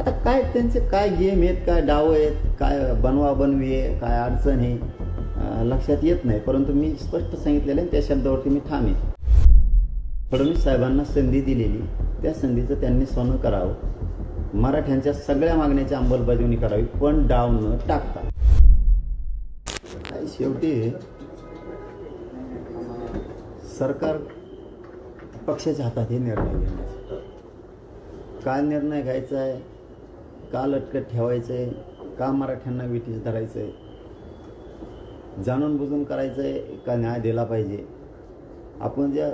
आता काय त्यांचे काय गेम आहेत काय डाव आहेत काय बनवा बनवी आहे काय अडचण आहे लक्षात येत नाही. परंतु मी स्पष्ट सांगितलेलं आहे त्या शब्दावरती मी ठाम आहे. फडणवीस साहेबांना संधी दिलेली त्या संधीचं त्यांनी सोनं करावं. मराठ्यांच्या सगळ्या मागण्याची अंमलबजावणी करावी पण डाव न टाकता. शेवटी सरकार पक्षाच्या हातात हे निर्णय घेण्याचा. काय निर्णय घ्यायचा आहे? का लटकत ठेवायचं? आहे का मराठ्यांना विटीस धरायचं? आहे जाणून बुजून करायचं आहे का न्याय दिला पाहिजे? आपण ज्या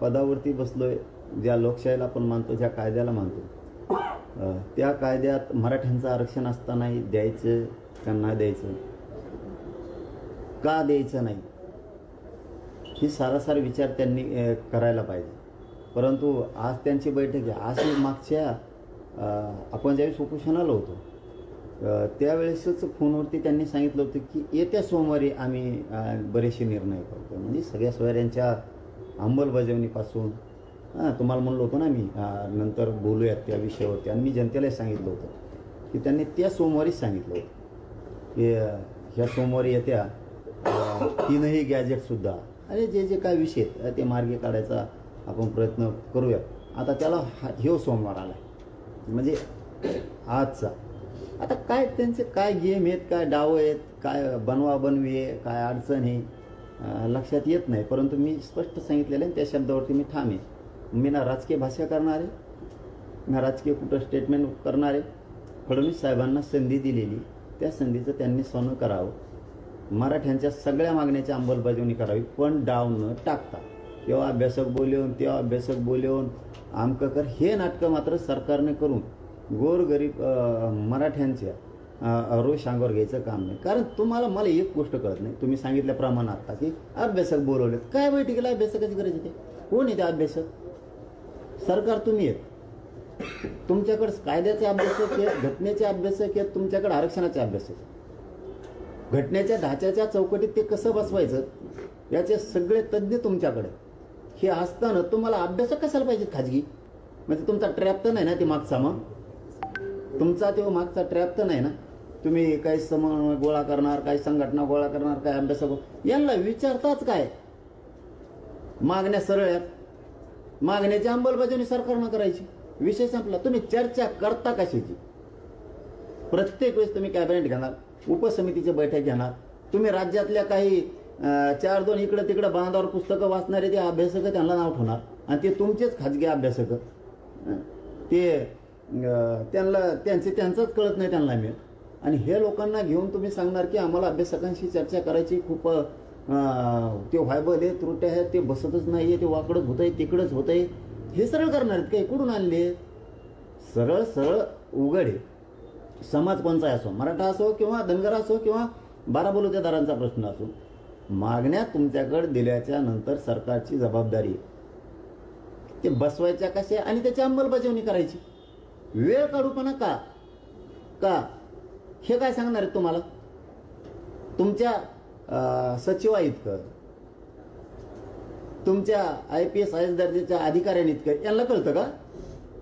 पदावरती पदावरती बसलोय ज्या लोकशाहीला आपण मानतो ज्या कायद्याला मानतो त्या कायद्यात मराठ्यांचं आरक्षण असतानाही द्यायचं त्यांना द्यायचं? का द्यायचं नाही? ही सारासार विचार त्यांनी करायला पाहिजे. परंतु आज त्यांची बैठक आहे. आज मागच्या आपण ज्यावेळेस उपोषणाला होतो त्यावेळेसच फोनवरती त्यांनी सांगितलं होतं की येत्या सोमवारी आम्ही बरेचसे निर्णय करतो म्हणजे सगळ्या सोयऱ्यांच्या अंमलबजावणीपासून हां तुम्हाला म्हणलो होतो ना मी नंतर बोलूयात त्या विषयावरती. आणि मी जनतेलाही सांगितलं होतं की त्यांनी त्या सोमवारीच सांगितलं होतं की ह्या सोमवारी येत्या तीनही गॅजेटसुद्धा अरे जे जे काय विषय आहेत ते मार्गे काढायचा आपण प्रयत्न करूयात. आता त्याला हा ह्यो सोमवार आला म्हणजे आजचा. आता काय त्यांचे काय गेम आहेत काय डाव आहेत काय बनवा बनवी आहे काय अडचण आहे लक्षात येत नाही. परंतु मी स्पष्ट सांगितलेलं आहे त्या शब्दावरती मी ठाम आहे. मी ना राजकीय भाषा करणार आहे ना राजकीय कुठं स्टेटमेंट करणार. आहे फडणवीस साहेबांना संधी दिलेली त्या संधीचं त्यांनी सोनं करावं. मराठ्यांच्या सगळ्या मागण्याची अंमलबजावणी करावी पण डाव न टाकता. तेव्हा अभ्यासक बोलवून तेव्हा अभ्यासक बोलवून आमकं कर हे नाटकं मात्र सरकारने करून गोरगरीब मराठ्यांच्या अं, घ्यायचं काम नाही. कारण तुम्हाला मला एक गोष्ट कळत नाही. तुम्ही सांगितल्याप्रमाणे आता की अभ्यासक बोलवले काय बैठकीला अभ्यासकाची गरज आहे ते? कोण येते अभ्यासक? सरकार तुम्ही आहेत. तुमच्याकडे कायद्याचे अभ्यासक आहेत घटनेचे अभ्यासक आहेत तुमच्याकडे आरक्षणाचे अभ्यासक घटनेच्या ढाच्याच्या चौकटीत ते कसं बसवायचं? याचे सगळे तज्ज्ञ तुमच्याकडे हे असताना तुम्हाला अभ्यास कशाला पाहिजे खाजगी? म्हणजे तुमचा ट्रॅप तर नाही ना ते मागचा मग? तुमचा तो मागचा ट्रॅप तर नाही ना? तुम्ही काही समन्वय गोळा करणार काही संघटना गोळा करणार काय अभ्यास यांना विचारताच काय? मागण्या सरळ आहेत. मागण्याची अंमलबजावणी सरकारनं करायची. विषय संपला. तुम्ही चर्चा करता कशाची? प्रत्येक वेळेस तुम्ही कॅबिनेट घेणार उपसमितीची बैठक घेणार. तुम्ही राज्यातल्या काही चार दोन इकडं तिकडं बांधावर पुस्तकं वाचणारे ते अभ्यासक त्यांना नाव ठेवणार. आणि ते तुमचेच खाजगी अभ्यासक. ते त्यांना त्यांचे त्यांचंच कळत नाही त्यांना मिळेल आणि हे लोकांना घेऊन तुम्ही सांगणार की आम्हाला अभ्यासकांशी चर्चा करायची खूप ते व्हायबल आहे त्रुट्या आहेत ते बसतच नाही आहे ते वाकडच होत आहे तिकडंच होत आहे. हे सरळ करणार आहेत काय कुठून आणले. सरळ सरळ उघड. आहे समाज कोणचा असो मराठा असो किंवा धनगर असो किंवा बारा प्रश्न असो. मागण्या तुमच्याकडे दिल्याच्या नंतर सरकारची जबाबदारी आहे. ते बसवायच्या कशा आणि त्याची अंमलबजावणी करायची. वेळ काढूपणा का? का? हे काय सांगणार आहेत तुम्हाला? तुमच्या सचिवा सचिवाइतकं तुमच्या I P S I S दर्जाच्या अधिकाऱ्यांनी इतकं यांना कळतं का?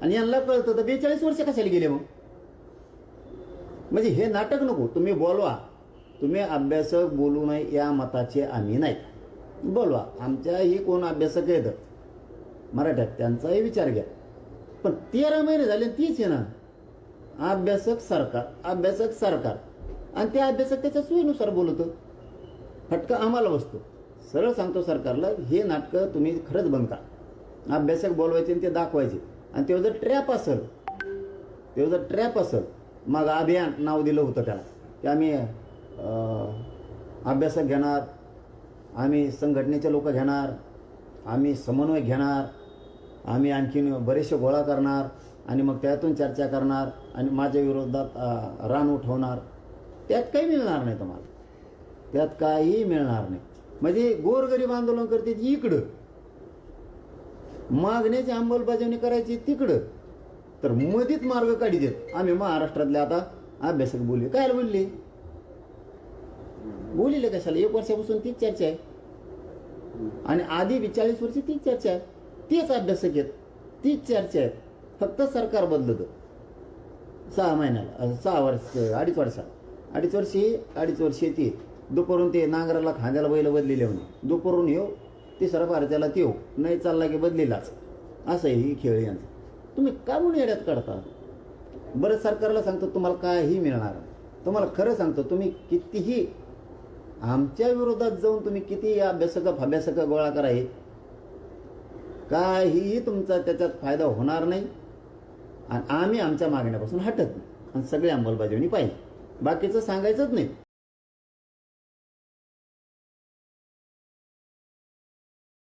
आणि यांना कळतं तर बेचाळीस वर्ष कशाला गेले मग? म्हणजे हे नाटक नको तुम्ही बोलवा. तुम्ही अभ्यासक बोलू नये या मताचे आम्ही नाही. बोलवा आमच्याही कोण अभ्यासक आहेत? मराठ्यात त्यांचाही विचार घ्या. पण तेरा महिने झाले तीच आहे ना. अभ्यासक सरकार अभ्यासक सरकार. आणि ते अभ्यासक त्याच्या सोयीनुसार बोलतो. फटका आम्हाला बसतो. सरळ सांगतो सरकारला हे नाटकं तुम्ही खरंच बंद करा. अभ्यासक बोलवायचे आणि ते दाखवायचे. आणि तेव्हा जर ट्रॅप असेल तेव्हा जर ट्रॅप असेल मग अभियान नाव दिलं होतं त्याला. की आम्ही अभ्यासक घेणार आम्ही संघटनेचे लोक घेणार आम्ही समन्वय घेणार आम्ही आणखीन बरेचसे गोळा करणार आणि मग त्यातून चर्चा करणार आणि माझ्या विरोधात रान उठवणार. त्यात काही मिळणार नाही तुम्हाला. त्यात काही मिळणार नाही. म्हणजे गोरगरीब आंदोलन करते इकडं. मागण्याची अंमलबजावणी करायची तिकडं. तर मधीच मार्ग काढी देत आम्ही महाराष्ट्रातले आता अभ्यासक बोलले. काय बोलले? बोलिलं कशाला एक वर्षापासून तीच चर्चा आहे. आणि आधी बी चाळीस वर्षी तीच चर्चा आहे. तेच अभ्यासक आहेत तीच चर्चा आहे. फक्त सरकार बदलत. सहा महिन्याला सहा वर्ष अडीच वर्षात अडीच वर्षी अडीच वर्षे ती दुपारून ते नांगराला खांद्याला बैल बदलेले म्हणे. दुपारून येऊ तिसरा भारत्याला ते येऊ. नाही चालला की बदलेलाच. असं आहे ही खेळ यांचं. तुम्ही का म्हणून येड्यात काढता? बरं सरकारला सांगतो तुम्हाला काही मिळणार तुम्हाला खरं सांगतो तुम्ही कितीही आमच्या विरोधात जाऊन तुम्ही किती अभ्यासकं फाभ्यासकं गोळा करा हे? काहीही तुमचा त्याच्यात फायदा होणार नाही. आणि आम्ही आमच्या मागण्यापासून हटत नाही. आणि सगळी अंमलबजावणी पाहिजे बाकीचं सांगायचंच नाही.